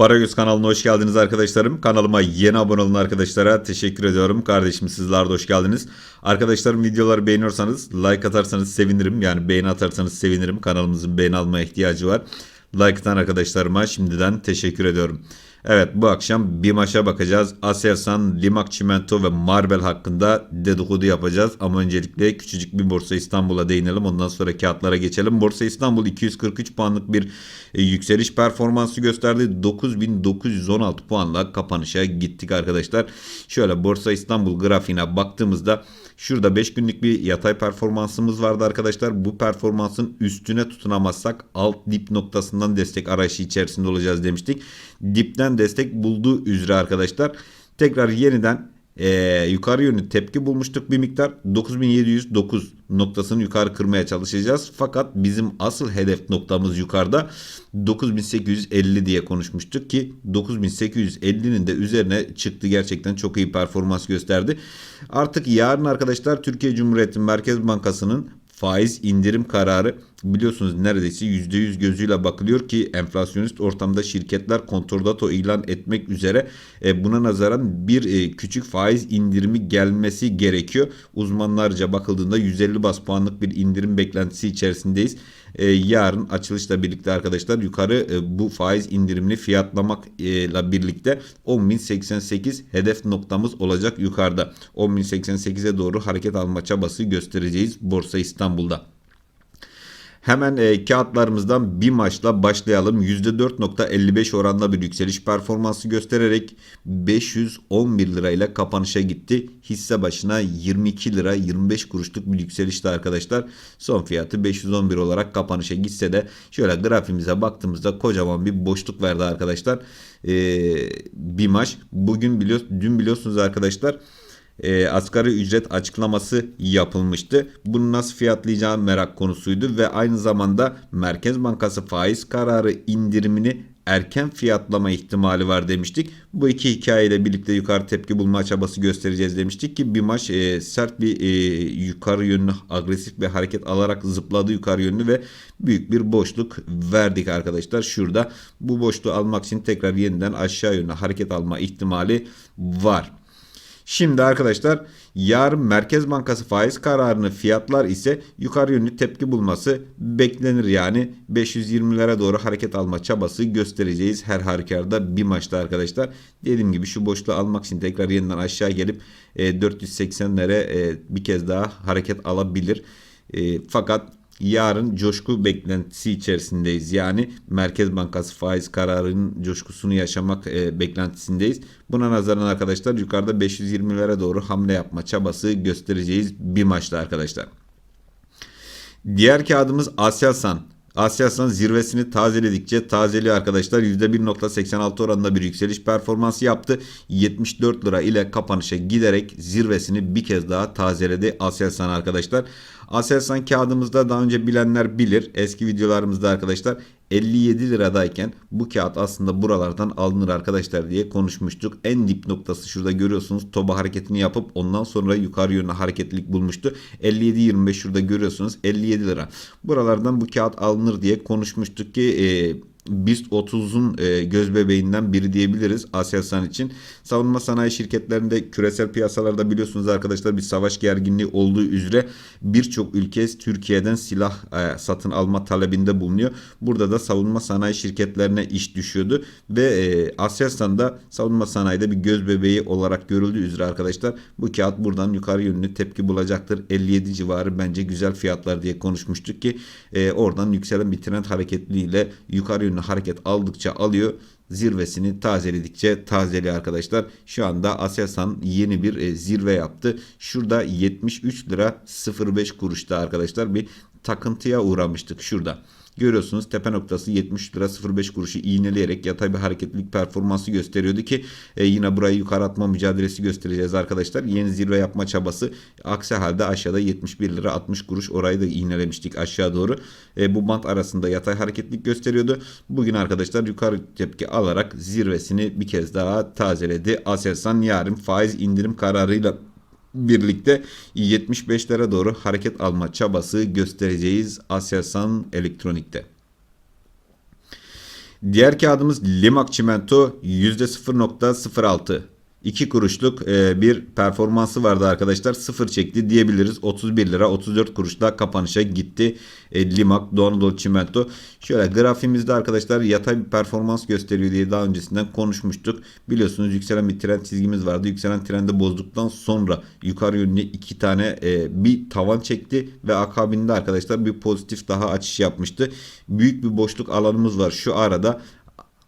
Paragöz kanalına hoş geldiniz arkadaşlarım. Kanalıma yeni abone olan arkadaşlara teşekkür ediyorum. Kardeşim sizler de hoş geldiniz. Arkadaşlarım videoları beğeniyorsanız like atarsanız sevinirim. Yani beğeni atarsanız sevinirim. Kanalımızın beğeni almaya ihtiyacı var. Like atan arkadaşlarıma şimdiden teşekkür ediyorum. Evet bu akşam bir maça bakacağız. Aselsan, Limak Çimento ve Marbel hakkında dedikodu yapacağız. Ama öncelikle küçücük bir Borsa İstanbul'a değinelim. Ondan sonra kağıtlara geçelim. Borsa İstanbul 243 puanlık bir e, yükseliş performansı gösterdi. 9916 puanla kapanışa gittik arkadaşlar. Şöyle Borsa İstanbul grafiğine baktığımızda şurada 5 günlük bir yatay performansımız vardı arkadaşlar. Bu performansın üstüne tutunamazsak alt dip noktasından destek arayışı içerisinde olacağız demiştik. Dipten destek bulduğu üzere arkadaşlar. Tekrar yeniden ee, yukarı yönlü tepki bulmuştuk bir miktar. 9709 noktasını yukarı kırmaya çalışacağız. Fakat bizim asıl hedef noktamız yukarıda. 9850 diye konuşmuştuk ki 9850'nin de üzerine çıktı. Gerçekten çok iyi performans gösterdi. Artık yarın arkadaşlar Türkiye Cumhuriyeti Merkez Bankası'nın faiz indirim kararı biliyorsunuz neredeyse %100 gözüyle bakılıyor ki enflasyonist ortamda şirketler kontordato ilan etmek üzere e, buna nazaran bir e, küçük faiz indirimi gelmesi gerekiyor. Uzmanlarca bakıldığında 150 bas puanlık bir indirim beklentisi içerisindeyiz. E, yarın açılışla birlikte arkadaşlar yukarı bu faiz indirimini fiyatlamakla birlikte 10.088 hedef noktamız olacak yukarıda. 10.088'e doğru hareket alma çabası göstereceğiz Borsa İstanbul'da. Hemen e, kağıtlarımızdan bir maçla başlayalım. %4.55 oranla bir yükseliş performansı göstererek 511 lirayla kapanışa gitti. Hisse başına 22 lira 25 kuruşluk bir yükselişti arkadaşlar. Son fiyatı 511 olarak kapanışa gitse de şöyle grafimize baktığımızda kocaman bir boşluk verdi arkadaşlar. E, bir maç. Bugün biliyor, dün biliyorsunuz arkadaşlar e, asgari ücret açıklaması yapılmıştı. Bunu nasıl fiyatlayacağı merak konusuydu ve aynı zamanda Merkez Bankası faiz kararı indirimini erken fiyatlama ihtimali var demiştik. Bu iki hikayeyle birlikte yukarı tepki bulma çabası göstereceğiz demiştik ki bir maç e, sert bir e, yukarı yönlü agresif bir hareket alarak zıpladı yukarı yönlü ve büyük bir boşluk verdik arkadaşlar. Şurada bu boşluğu almak için tekrar yeniden aşağı yönlü hareket alma ihtimali var. Şimdi arkadaşlar yarın Merkez Bankası faiz kararını fiyatlar ise yukarı yönlü tepki bulması beklenir. Yani 520'lere doğru hareket alma çabası göstereceğiz her halükarda bir maçta arkadaşlar. Dediğim gibi şu boşluğu almak için tekrar yeniden aşağı gelip e, 480'lere e, bir kez daha hareket alabilir. E, fakat yarın coşku beklentisi içerisindeyiz. Yani Merkez Bankası faiz kararının coşkusunu yaşamak e, beklentisindeyiz. Buna nazaran arkadaşlar yukarıda 520'lere doğru hamle yapma çabası göstereceğiz bir maçta arkadaşlar. Diğer kağıdımız Aselsan. Aselsan zirvesini tazeledikçe tazeliyor arkadaşlar. %1.86 oranında bir yükseliş performansı yaptı. 74 lira ile kapanışa giderek zirvesini bir kez daha tazeledi Aselsan arkadaşlar. Aselsan kağıdımızda daha önce bilenler bilir. Eski videolarımızda arkadaşlar 57 liradayken bu kağıt aslında buralardan alınır arkadaşlar diye konuşmuştuk. En dip noktası şurada görüyorsunuz. Toba hareketini yapıp ondan sonra yukarı yönlü hareketlilik bulmuştu. 57-25 şurada görüyorsunuz. 57 lira. Buralardan bu kağıt alınır diye konuşmuştuk ki e, BIST 30'un e, göz bebeğinden biri diyebiliriz Aselsan için. Savunma sanayi şirketlerinde küresel piyasalarda biliyorsunuz arkadaşlar bir savaş gerginliği olduğu üzere birçok ülke Türkiye'den silah e, satın alma talebinde bulunuyor. Burada da savunma sanayi şirketlerine iş düşüyordu ve e, Aselsan da savunma sanayide bir göz bebeği olarak görüldüğü üzere arkadaşlar bu kağıt buradan yukarı yönlü tepki bulacaktır. 57 civarı bence güzel fiyatlar diye konuşmuştuk ki e, oradan yükselen bir trend hareketliliğiyle yukarı yönlü hareket aldıkça alıyor. Zirvesini tazeledikçe tazeliyor arkadaşlar. Şu anda Aselsan yeni bir e, zirve yaptı. Şurada 73 lira 05 kuruşta arkadaşlar bir takıntıya uğramıştık şurada. Görüyorsunuz tepe noktası 70 lira 05 kuruşu iğneleyerek yatay bir hareketlilik performansı gösteriyordu ki e, yine burayı yukarı atma mücadelesi göstereceğiz arkadaşlar. Yeni zirve yapma çabası aksi halde aşağıda 71 lira 60 kuruş orayı da iğnelemiştik aşağı doğru. E, bu bant arasında yatay hareketlilik gösteriyordu. Bugün arkadaşlar yukarı tepki alarak zirvesini bir kez daha tazeledi. Aselsan yarın faiz indirim kararıyla birlikte 75'lere doğru hareket alma çabası göstereceğiz Aselsan Elektronik'te. Diğer kağıdımız Limak Çimento %0.06. 2 kuruşluk e, bir performansı vardı arkadaşlar. Sıfır çekti diyebiliriz. 31 lira 34 kuruşla kapanışa gitti. E, Limak Doğu Anadolu. Şöyle grafimizde arkadaşlar yatay bir performans gösteriyor diye daha öncesinden konuşmuştuk. Biliyorsunuz yükselen bir trend çizgimiz vardı. Yükselen trendi bozduktan sonra yukarı yönlü iki tane e, bir tavan çekti ve akabinde arkadaşlar bir pozitif daha açış yapmıştı. Büyük bir boşluk alanımız var şu arada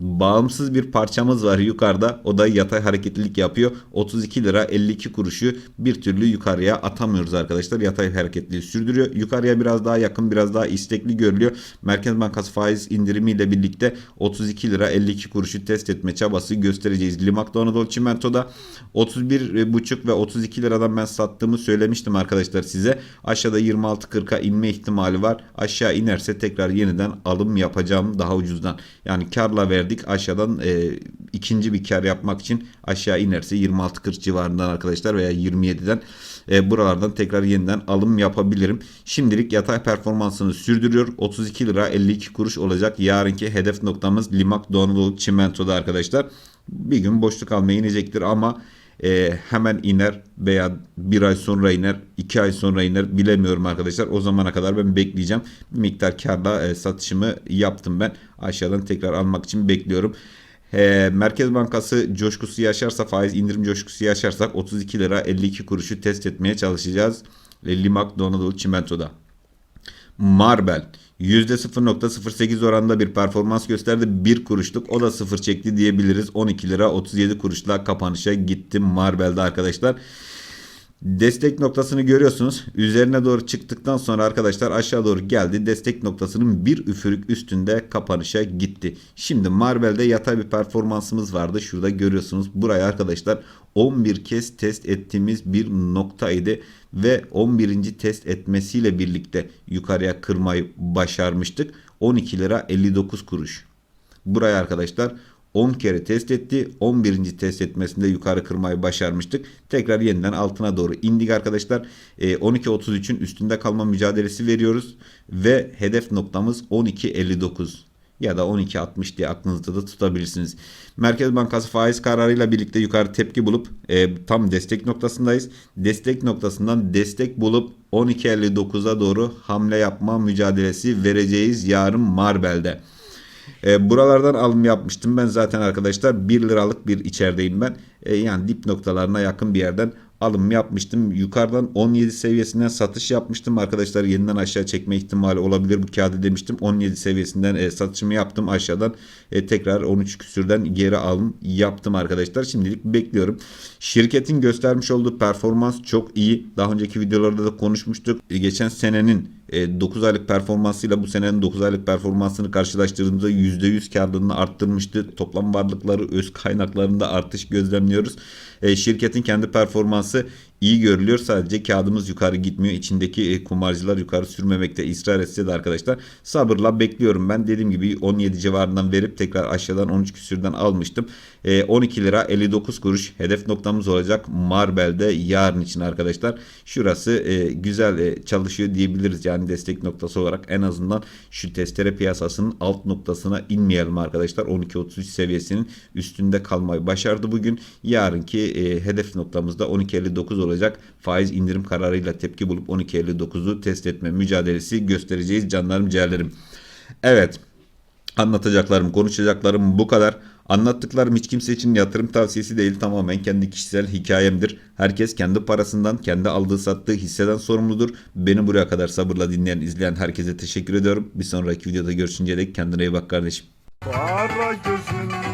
bağımsız bir parçamız var yukarıda. O da yatay hareketlilik yapıyor. 32 lira 52 kuruşu bir türlü yukarıya atamıyoruz arkadaşlar. Yatay hareketliliği sürdürüyor. Yukarıya biraz daha yakın biraz daha istekli görülüyor. Merkez Bankası faiz indirimiyle birlikte 32 lira 52 kuruşu test etme çabası göstereceğiz. Limak'ta Anadolu Çimento'da 31,5 ve 32 liradan ben sattığımı söylemiştim arkadaşlar size. Aşağıda 26.40'a inme ihtimali var. Aşağı inerse tekrar yeniden alım yapacağım daha ucuzdan. Yani karla verdik aşağıdan e, ikinci bir kar yapmak için aşağı inerse 26.40 civarından arkadaşlar veya 27'den e, buralardan tekrar yeniden alım yapabilirim. Şimdilik yatay performansını sürdürüyor. 32 lira 52 kuruş olacak. Yarınki hedef noktamız Limak Anadolu Çimento'da arkadaşlar. Bir gün boşluk almaya inecektir ama e, hemen iner veya bir ay sonra iner, iki ay sonra iner bilemiyorum arkadaşlar. O zamana kadar ben bekleyeceğim. Bir miktar karla e, satışımı yaptım ben. Aşağıdan tekrar almak için bekliyorum. E, Merkez Bankası coşkusu yaşarsa faiz indirim coşkusu yaşarsak 32 lira 52 kuruşu test etmeye çalışacağız. E, Limak Doğu Anadolu Çimento'da. Marbel %0.08 oranında bir performans gösterdi. 1 kuruşluk o da 0 çekti diyebiliriz. 12 lira 37 kuruşla kapanışa gitti Marbel'de arkadaşlar. Destek noktasını görüyorsunuz. Üzerine doğru çıktıktan sonra arkadaşlar aşağı doğru geldi. Destek noktasının bir üfürük üstünde kapanışa gitti. Şimdi Marbel'de yatay bir performansımız vardı. Şurada görüyorsunuz. Buraya arkadaşlar 11 kez test ettiğimiz bir noktaydı ve 11. test etmesiyle birlikte yukarıya kırmayı başarmıştık. 12 lira 59 kuruş. Buraya arkadaşlar 10 kere test etti. 11. test etmesinde yukarı kırmayı başarmıştık. Tekrar yeniden altına doğru indik arkadaşlar. E, 12.33'ün üstünde kalma mücadelesi veriyoruz. Ve hedef noktamız 12.59 ya da 12.60 diye aklınızda da tutabilirsiniz. Merkez Bankası faiz kararıyla birlikte yukarı tepki bulup e, tam destek noktasındayız. Destek noktasından destek bulup 12.59'a doğru hamle yapma mücadelesi vereceğiz yarın Marbel'de. E, buralardan alım yapmıştım ben zaten arkadaşlar 1 liralık bir içerideyim ben. E, yani dip noktalarına yakın bir yerden alım yapmıştım. Yukarıdan 17 seviyesinden satış yapmıştım arkadaşlar. Yeniden aşağı çekme ihtimali olabilir bu kağıdı demiştim. 17 seviyesinden e, satışımı yaptım aşağıdan. E, tekrar 13 küsürden geri alım yaptım arkadaşlar. Şimdilik bekliyorum. Şirketin göstermiş olduğu performans çok iyi. Daha önceki videolarda da konuşmuştuk. E, geçen senenin 9 aylık performansıyla bu senenin 9 aylık performansını karşılaştırdığımızda %100 karlılığını arttırmıştı. Toplam varlıkları öz kaynaklarında artış gözlemliyoruz. E, şirketin kendi performansı iyi görülüyor. Sadece kağıdımız yukarı gitmiyor. İçindeki e, kumarcılar yukarı sürmemekte ısrar etse de arkadaşlar sabırla bekliyorum ben. Dediğim gibi 17 civarından verip tekrar aşağıdan 13 küsürden almıştım. E, 12 lira 59 kuruş hedef noktamız olacak Marbel'de yarın için arkadaşlar. Şurası e, güzel e, çalışıyor diyebiliriz. Yani destek noktası olarak en azından şu testere piyasasının alt noktasına inmeyelim arkadaşlar. 12.33 seviyesinin üstünde kalmayı başardı bugün. Yarınki e, hedef noktamızda 12.59 olacak. Faiz indirim kararıyla tepki bulup 12.59'u test etme mücadelesi göstereceğiz canlarım ciğerlerim. Evet anlatacaklarım konuşacaklarım bu kadar. Anlattıklarım hiç kimse için yatırım tavsiyesi değil tamamen kendi kişisel hikayemdir. Herkes kendi parasından, kendi aldığı sattığı hisseden sorumludur. Beni buraya kadar sabırla dinleyen, izleyen herkese teşekkür ediyorum. Bir sonraki videoda görüşünceye dek kendine iyi bak kardeşim. Para gözün